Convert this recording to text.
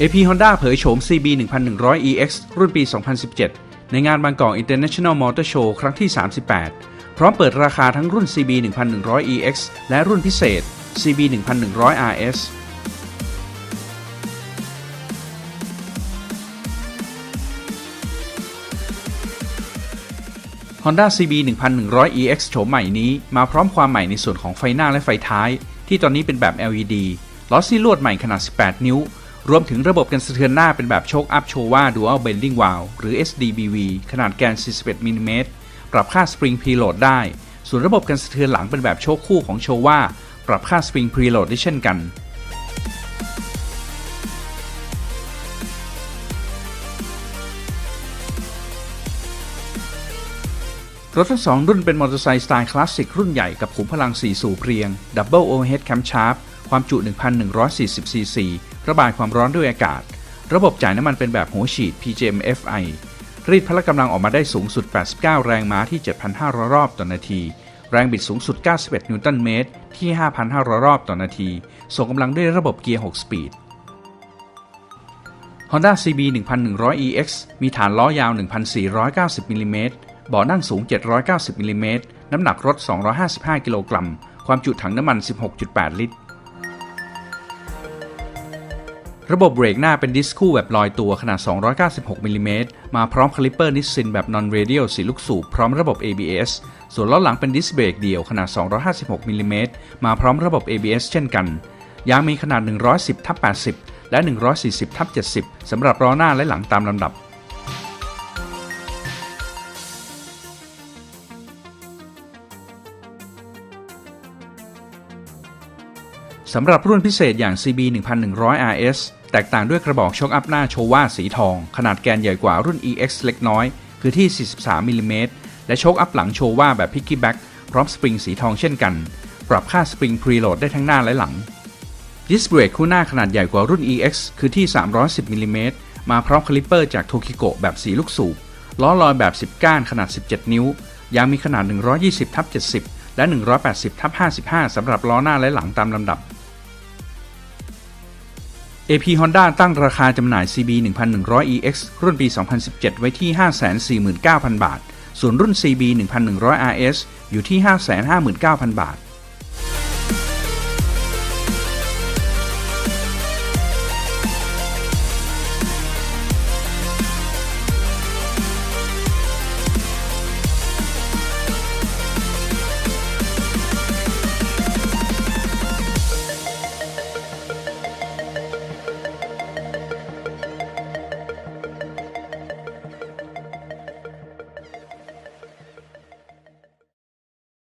AP Honda เผยโฉม CB 1100 EX รุ่นปี 2017 ในงานบางกอก International Motor Show ครั้งที่ 38 พร้อมเปิดราคาทั้งรุ่น CB 1100 EX และรุ่นพิเศษ CB 1100 RS Honda CB 1100 EX โฉมใหม่นี้มาพร้อมความใหม่ในส่วนของไฟหน้าและไฟท้าย ที่ตอนนี้เป็นแบบ LED ล้อซี่ลวดใหม่ขนาด 18 นิ้ว รวมถึงระบบกันสะเทือนหน้าเป็นแบบโชคอัพโชว่า Dual Bending Valve หรือ SDBV ขนาดแกน 41 มิลลิเมตรปรับค่า Spring Preload ได้ ส่วนระบบกันสะเทือนหลังเป็นแบบโชคคู่ของโชว่า ปรับค่า Spring Preload ได้เช่นกันรถทั้งสองรุ่นเป็นมอเตอร์ไซค์สไตล์คลาสสิกรุ่นใหญ่กับขุมพลัง4สู่เรียง Double Overhead Camshaft ความจุ 1,140 ซีซี ระบายความร้อนด้วยอากาศ ระบบจ่ายน้ำมันเป็นแบบหัวฉีด PGM FI รีดพละกำลังออกมาได้สูงสุด 89 แรงม้าที่ 7,500 รอบต่อนาที แรงบิดสูงสุด 91 นิวตันเมตร ที่ 5,500 รอบต่อนาที ส่งกำลังด้วยระบบเกียร์ 6 สปีด Honda CB 1100 EX มีฐานล้อยาว 1,490 มิลลิเมตรเบาะนั่งสูง 790 มิลลิเมตร น้ำหนักรถ 255 กิโลกรัม ความจุถังน้ำมัน 16.8 ลิตร ระบบเบรกหน้าเป็นดิสคู่แบบลอยตัวขนาด 296มิลลิเมตรมาพร้อมคาลิปเปอร์นิสซินแบบนอนเรเดียลสีลูกสูบพร้อมระบบ ABS ส่วนล้อหลังเป็นดิสเบรกเดี่ยวขนาด 256มิลลิเมตรมาพร้อมระบบ ABS เช่นกัน ยางมีขนาด 110ทับ80 และ 140ทับ70สำหรับล้อหน้าและหลังตามลำดับ สำหรับรุ่นพิเศษอย่าง CB 1100 RS แตกต่างด้วยกระบอกช็อคอัพหน้าโชว่า สีทอง ขนาดแกนใหญ่กว่ารุ่น EX เล็กน้อย คือที่ 43มิลลิเมตรและโชคอัพหลังโชว่าแบบพิกกี้แบ็กพร้อมสปริงสีทองเช่นกัน ปรับค่าสปริงพรีโหลดได้ทั้งหน้าและหลังดิสเบรกคู่หน้าขนาดใหญ่กว่ารุ่น EX คือที่ 310มิลลิเมตรมาพร้อมคาลิปเปอร์จากโทคิโกแบบสีลูกสูบล้อลอยแบบ 10 ก้านขนาด 17 นิ้ว ยางมีขนาด 120ทับ70 และ 180ทับ55สำหรับล้อหน้าและหลังตามลำดับ AP Honda ตั้งราคาจำหน่าย CB 1100 EX รุ่นปี 2017 ไว้ที่ 549,000 บาท ส่วนรุ่น CB 1100 RS อยู่ที่ 559,000 บาท